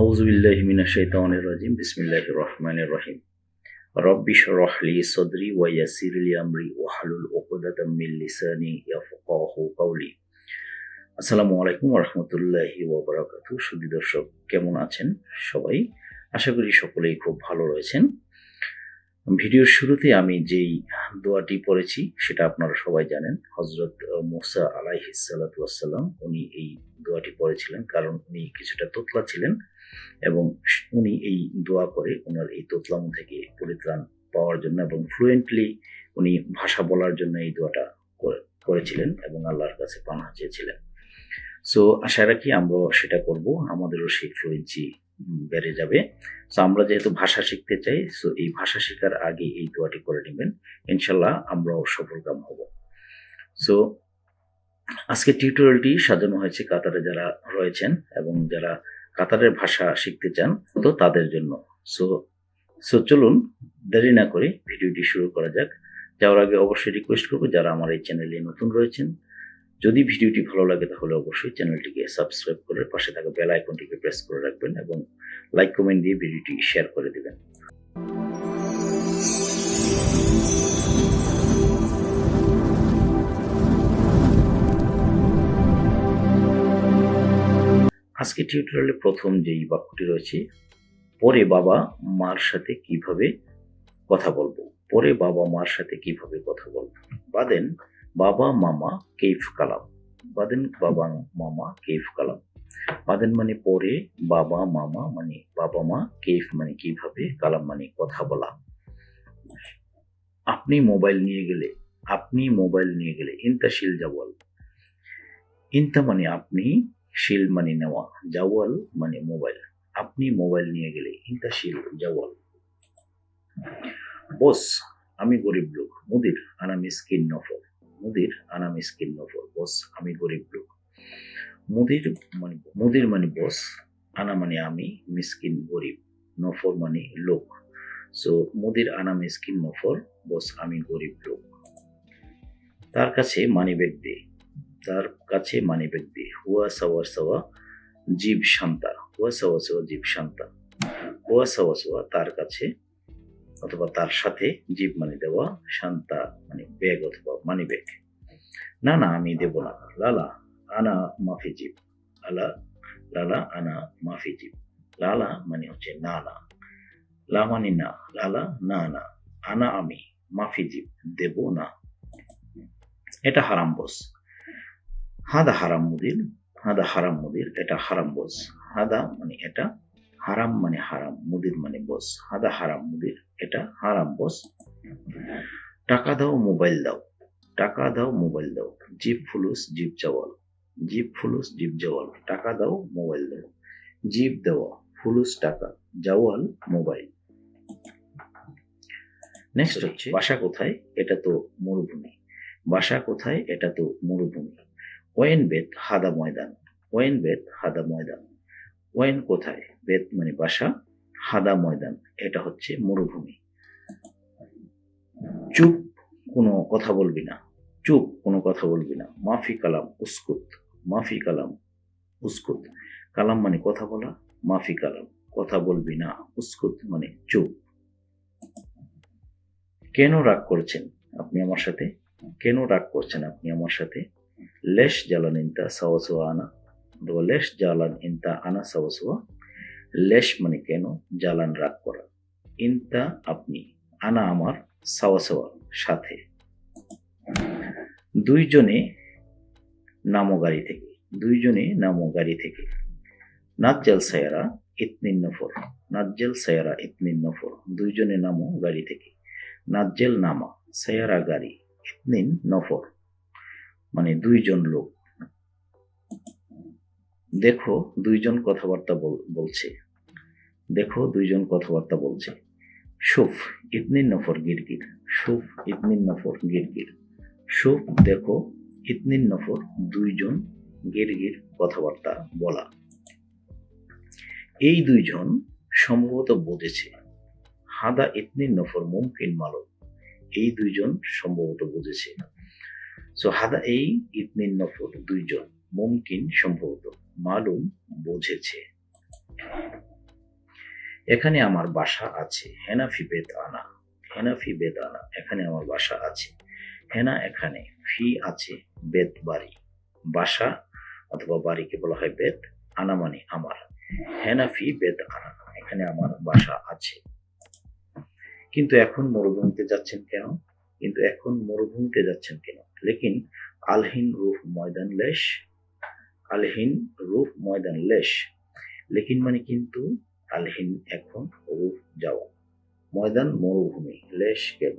আউজবিল্লাহ মিনা শৈতানের রাজিম বিসমিল্লাহ রহমানের রহিম। রব্বিশ রহলি সদরি ওয়াসিরলি আমরি ওয়াহলুল ওকদাতাম মিন লিসানি ইয়াফকাহু কাউলি আসসালামু আলাইকুম রহমতুল্লাহি ওয়াবারাকাতু সুধী দর্শক, কেমন আছেন সবাই? আশা করি সকলেই খুব ভালো রয়েছেন। ভিডিওর শুরুতে আমি যেই দোয়াটি পড়েছি, সেটা আপনারা সবাই জানেন। হজরত মোসা আলাইহিস সালাতু আসসালাম উনি এই দোয়াটি পড়েছিলেন কারণ উনি কিছুটা তোতলা ছিলেন। এবং উনি এই দোয়া করে ওনার এই তোতলাম থেকে পরিত্রাণ পাওয়ার জন্য এবং ফ্লুয়েন্টলি উনি ভাষা বলার জন্য এই দোয়াটা করেছিলেন এবং আল্লাহর কাছে পানা চেয়েছিলেন। সো আশা রাখি আমরাও সেটা করব, আমাদেরও সেই ফ্লুয়েন্সি বেড়ে যাবে। সো আমরা যেহেতু ভাষা শিখতে চাই সো এই ভাষা শেখার আগে এই দোয়াটি করে নেবেন। ইনশাল্লাহ আমরাও সফলকাম হব। সো আজকে টিউটোরিয়ালটি সাজানো হয়েছে কাতারে যারা রয়েছেন এবং যারা কাতারের ভাষা শিখতে চান, তো তাদের জন্য। সো সো চলুন, দেরি না করে ভিডিওটি শুরু করা যাক। যাওয়ার আগে অবশ্যই রিকোয়েস্ট করব, যারা আমার এই চ্যানেলে নতুন রয়েছেন, যদি ভিডিওটি ভালো লাগে তাহলে অবশ্যই চ্যানেলটিকে সাবস্ক্রাইব করে পাশে থাকা বেল আইকনটিকে প্রেস করে রাখবেন এবং লাইক কমেন্ট দিয়ে ভিডিওটি শেয়ার করে দিবেন। আজকে টিউটোরিয়ালে প্রথম যেই বাক্যটি রয়েছে, পরে বাবা মার সাথে কীভাবে কথা বলব? পরে বাবা মার সাথে কীভাবে কথা বলব? বাদেন বাবা মামা কেফ কালাম। বাদেন বাবা মামা কেফ কালাম। বাদেন মানে পরে, বাবা মামা মানে বাবা মা কেফ মানে কীভাবে, কালাম মানে কথা বলা। আপনি মোবাইল নিয়ে গেলে, আপনি মোবাইল নিয়ে গেলে ইনতা শিল জাওয়াল। ইনতা মানে আপনি শিল মানে নেওয়া, জাওয়াল মানে মোবাইল। আপনি মোবাইল নিয়ে গেলে ইনতা শিল, জাওয়াল। বস, আমি গরিব লোক, মুদির আনা মিসকিন নফর, মুদির আনা মিসকিন নফর, বস, আমি গরিব লোক। মুদির মানে মুদির মানে বস, আনা মানে আমি মিসকিন গরিব, নফর মানে লোক। সো, মুদির আনা মিসকিন নফর, বস, আমি গরিব লোক। তার কাছে মানি ব্যাগ দে। তার কাছে মানি ব্যাগ দে হুয়া সাওয়া সাওয়া জীব শান্তা। হুয়া সাওয়া সাওয়া জীব শান্তা। হুয়া সাওয়া সাওয়া তার কাছে অথবা তার সাথে জীব মানে দেওয়া, শান্তা মানে ব্যাগ অথবা মানি ব্যাগ না না, আমি দেব না। লালা, আনা মাফি জীব। আলা, লালা, আনা মাফি জীব। লালা মানে হচ্ছে না না লা মানে না। লালা না না আনা আমি, মাফি জীব। দেব না। এটা হারাম বস হাদা হারাম মুদির হাদা হারাম মুদির এটা হারাম বস হাদা মানে এটা, হারাম মানে হারাম মুদির মানে বস হাদা হারাম মুদির এটা হারাম বস টাকা দাও, মোবাইল দাও। টাকা দাও, মোবাইল দাও। জিপ ফুলুস, জিপ চাওয়াল জিপ ফুলুস, জিপ জাওয়াল। টাকা দাও, মোবাইল দাও। জিপ দেওয়া, ফুলুস টাকা। জাওয়াল, মোবাইল। নেক্সট হচ্ছে, বাসা কোথায়? এটা তো মরুভূমি। বাসা কোথায়? এটা তো মরুভূমি। ওয়েন বেত হাদা ময়দান ওয়েন বেত হাদা ময়দান ওয়েন কোথায়? বেত মানে বাসা হাদা ময়দান এটা হচ্ছে মরুভূমি। চুপ কোনো কথা বলবি না। চুপ কোনো কথা বলবি না। মাফি কালাম, উস্কুত। মাফি কালাম, উস্কুত। কালাম মানে কথা বলা, মাফি কালাম। কথা বলবি না, উস্কুত মানে চুপ। কেন রাগ করছেন আপনি আমার সাথে? কেন রাগ করছেন আপনি আমার সাথে? সাওয়া সাওয়া আনা অথবা লেশ জ্বালান ইন্তা আনা সাওয়া সাওয়া লেশ মানে কেন জ্বালান রাগ করা ইন্তা আপনি আনা আমার সাওয়া সাওয়া সাথে দুইজনে নামো গাড়ি থেকে দুইজনে নামো গাড়ি থেকে নাজ্জাল সায়ারা ইতনিন নফর নাজ্জাল সায়ারা ইতনিন নফর দুইজনে নামো গাড়ি থেকে নাজ্জেল নামা সায়ারা গাড়ি ইতনিন নফর মানে দুইজন লোক। দেখো দুইজন কথাবার্তা বলছে। দেখো দুইজন কথাবার্তা বলছে। সুফ ইতনিন নফর গিরগির, সুফ ইতনিন নফর গিরগির। সুফ দেখো ইতনিন নফর দুইজন গিরগির কথাবার্তা বলা। এই দুইজন সম্ভবত বুঝেছে। হাদা ইতনিন নফর মুমকিন মালক এই দুইজন সম্ভবত বুঝেছে। সো হাদা এই ইতনিন নফর দুইজন মুমকিন সম্ভবত মালুম বুঝেছে। এখানে আমার বাসা আছে, হেনাফি বেদ আনা হেনাফি বেত আনা এখানে আমার বাসা আছে। হেনা এখানে, ফি আছে বেত বাড়ি। বাসা অথবা বাড়িকে বলা হয় বেত আনা মানে আমার। হেনাফি বেদ আনা এখানে আমার বাসা আছে। কিন্তু এখন মরুভূমিতে যাচ্ছেন কেন? কিন্তু এখন মরুভূমিতে যাচ্ছেন কেন? লেকিন আলহিন রূপ ময়দান লেশ আলহিন রূপ ময়দান লেশ। লেকিন মানে কিন্তু আলহিন এখন রূপ যাওয়া। ময়দান মরুভূমি, লেশ কেন?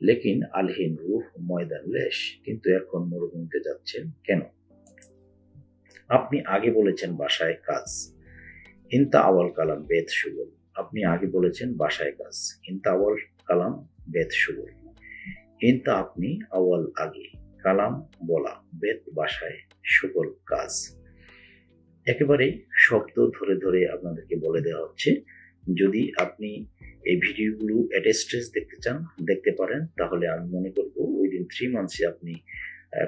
লেকিন আলহিন রূপ ময়দান লেশ, কিন্তু এখন মরুভূমিতে যাচ্ছেন কেন? আপনি আগে বলেছেন বাসায় কাজ। ইনতা আওয়াল কালাম বেদ সুগল আপনি আগে বলেছেন বাসায় কাজ। ইনতা আওয়াল কালাম বেদ সুগল ইনতা আপনি আওয়াল আগে। কালাম বলা বেদ বাসায় সুগল কাজ। একেবারে শব্দ ধরে ধরে আপনাদেরকে বলে দেওয়া হচ্ছে, যদি আপনি এই ভিডিওগুলো অ্যাটেস্টেজ দেখতে চান, দেখতে পারেন, তাহলে আমি মনে করব উইদিন থ্রি মান্থসে আপনি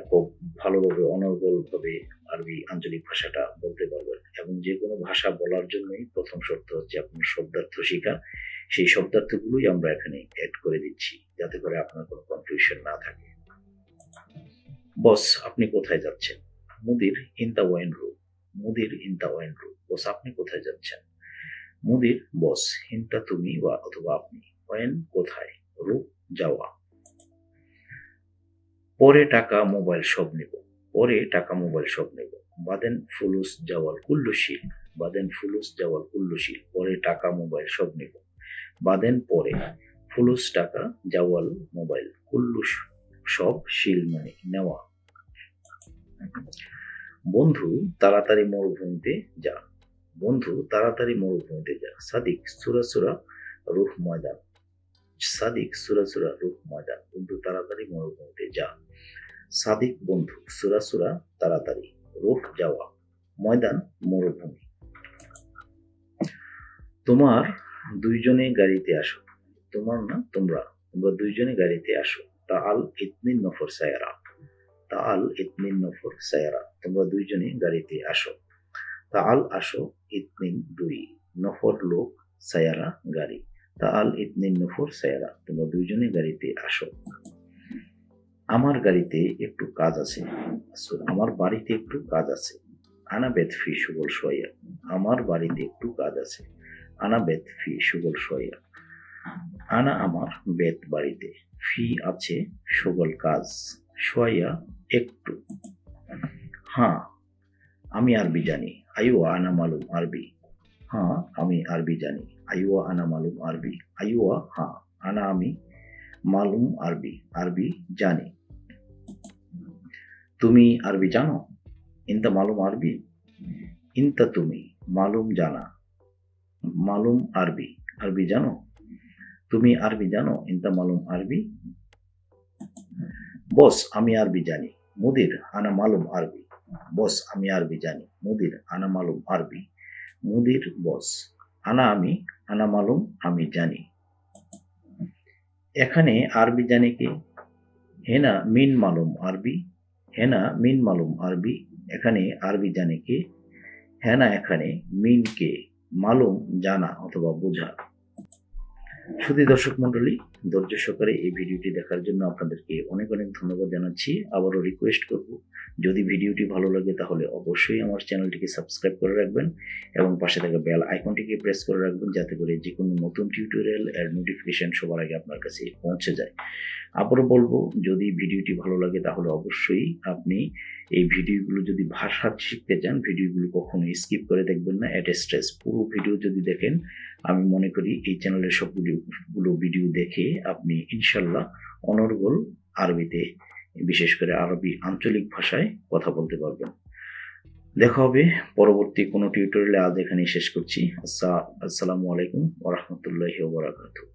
খুব ভালোভাবে অনর্গলভাবে আরবি আঞ্চলিক ভাষাটা বলতে পারবেন। এবং যে কোনো ভাষা বলার জন্যই প্রথম শর্ত হচ্ছে আপনার শব্দার্থ শেখা সেই শব্দার্থগুলোই আমরা এখানে অ্যাড করে দিচ্ছি, যাতে করে আপনার কোনো কনফিউশন না থাকে। বস আপনি কোথায় যাচ্ছেন? মুদির ইন দ্য ওয়াইন রুম মুদির ইন দ্য ওয়াইন রুম বস আপনি কোথায় যাচ্ছেন? মুদির বস হিন্তা তুমি বা অথবা আপনি। ওয়েন কোথায়? রূপ যাওয়া। পরে টাকা মোবাইল সব নেব। পরে টাকা মোবাইল সব নেব। বাদেন ফুলুস, জাওয়াল, কুল্লুশীল। বাদেন ফুলুস, জাওয়াল, কুল্লুশীল। পরে টাকা মোবাইল সব নেব। বাদেন পরে ফুলুস টাকা, জাওয়াল, মোবাইল কুল্লু সব শিল মানে নেওয়া। বন্ধু, তাড়াতাড়ি মরুভূমিতে যা। বন্ধু, তাড়াতাড়ি মরুভূমিতে যা। সাদিক, সুরা সুরা রুহ ময়দান। সাদিক, সুরা সুরা রুহ ময়দান। বন্ধু, তাড়াতাড়ি মরুভূমিতে যা। সাদিক বন্ধু, সুরা সুরা তাড়াতাড়ি রুহ যাওয়া। ময়দান, মরুভূমি। তোমার দুইজনে গাড়িতে আসো। তোমার না তোমরা তোমরা দুইজনে গাড়িতে আসো। তা আল নফর সায়ারা। তা আল নফর সায়ারা। তোমরা দুইজনে গাড়িতে আসো। তা আল আসো ইতনিন দুই। নফর লোক, সায়ারা গাড়ি। তা আল নফর সায়ারা। তোমরা দুইজনে গাড়িতে আসো। আমার গাড়িতে একটু কাজ আছে। আমার বাড়িতে একটু কাজ আছে। আনা বেত ফি সুগল সোয়া। আমার বাড়িতে একটু কাজ আছে। আনা বেত ফি, সুগল সোয়া আনা আমার বেত বাড়িতে। ফি আছে সুগল কাজ। সোয়া একটু। হ্যাঁ আমি আরবি জানি। আইওয়া আনা মালুম আরবি। হ্যাঁ আমি আরবি জানি। আইওয়া আনা মালুম আরবি। আইওয়া হ্যাঁ আনা আমি মালুম আরবি। আরবি জানি। তুমি আরবি জানো? ইনতা মালুম আরবি। ইনতা তুমি মালুম জানা। মালুম আরবি। আরবি জানো? তুমি আরবি জানো? ইনতা মালুম আরবি? বস, আমি আরবি জানি। মুদির, আনা মালুম আরবি। বস, আমি আরবি জানি। মুদির, আনা মালুম আরবি। মুদির, বস, আনা আমি, আনা মালুম আমি জানি। এখানে আরবি জানে কে? হেনা মিন মালুম আরবি। হেনা মিন মালুম আরবি। এখানে আরবি জানে কে? হেনা এখানে মিন কে? মালুম, জানা অথবা বোঝা। শুধু দর্শক মন্ডলী ধৈর্য সহকারে এই ভিডিওটি দেখার জন্য আপনাদেরকে অনেক অনেক ধন্যবাদ জানাচ্ছি। আবারও রিকোয়েস্ট করব, যদি ভিডিওটি ভালো লাগে তাহলে অবশ্যই আমার চ্যানেলটিকে সাবস্ক্রাইব করে রাখবেন এবং পাশে থাকা বেল আইকনটিকে প্রেস করে রাখবেন যাতে করে যে কোনো নতুন টিউটোরিয়াল এর নোটিফিকেশন সবার আগে আপনার কাছে পৌঁছে যায়। আবারও বলব, যদি ভিডিওটি ভালো লাগে তাহলে অবশ্যই আপনি এই ভিডিওগুলো যদি ভাষা শিখতে চান, ভিডিওগুলো কখনো স্কিপ করে দেখবেন না অ্যাট স্ট্রেস পুরো ভিডিও যদি দেখেন, আমি মনে করি এই চ্যানেলের সবগুলো, গুলো ভিডিও দেখে আপনি ইনশাল্লাহ অনর্গল আরবিতে, বিশেষ করে আরবি আঞ্চলিক ভাষায় কথা বলতে পারবেন। দেখা হবে পরবর্তী কোনো টিউটোরিয়ালে আজ এখানেই শেষ করছি। আসসালামু আলাইকুম ওরহমতুল্লাহি ওবরাকাতুহ